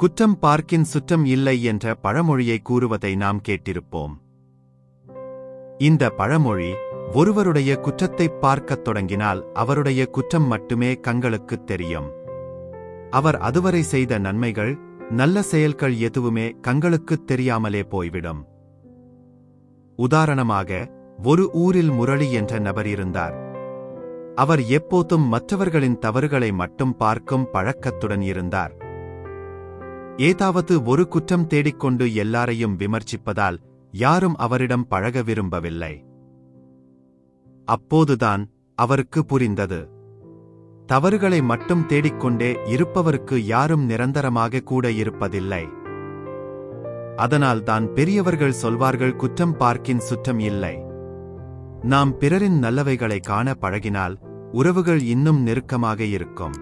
குற்றம் பார்க்கின் சுற்றம் இல்லை என்ற பழமொழியை கூறுவதை நாம் கேட்டிருப்போம். இந்த பழமொழி ஒருவருடைய குற்றத்தைப் பார்க்கத் தொடங்கினால் அவருடைய குற்றம் மட்டுமே கண்களுக்குத் தெரியும். அவர் அதுவரை செய்த நன்மைகள் நல்ல செயல்கள் எதுவுமே கண்களுக்குத் தெரியாமலே போய்விடும். உதாரணமாக ஒரு ஊரில் முரளி என்ற நபர் இருந்தார். அவர் எப்போதும் மற்றவர்களின் தவறுகளை மட்டும் பார்க்கும் பழக்கத்துடன் இருந்தார். ஏதாவது ஒரு குற்றம் தேடிக்கொண்டு எல்லாரையும் விமர்சிப்பதால் யாரும் அவரிடம் பழக விரும்பவில்லை. அப்போதுதான் அவருக்கு புரிந்தது. தவறுகளை மட்டும் தேடிக்கொண்டே இருப்பவருக்கு யாரும் நிரந்தரமாக கூட இருப்பதில்லை. அதனால்தான் பெரியவர்கள் சொல்வார்கள் குற்றம் பார்க்கின் சுற்றம் இல்லை. நாம் பிறரின் நல்லவைகளை காண பழகினால் உறவுகள் இன்னும் நெருக்கமாக இருக்கும்.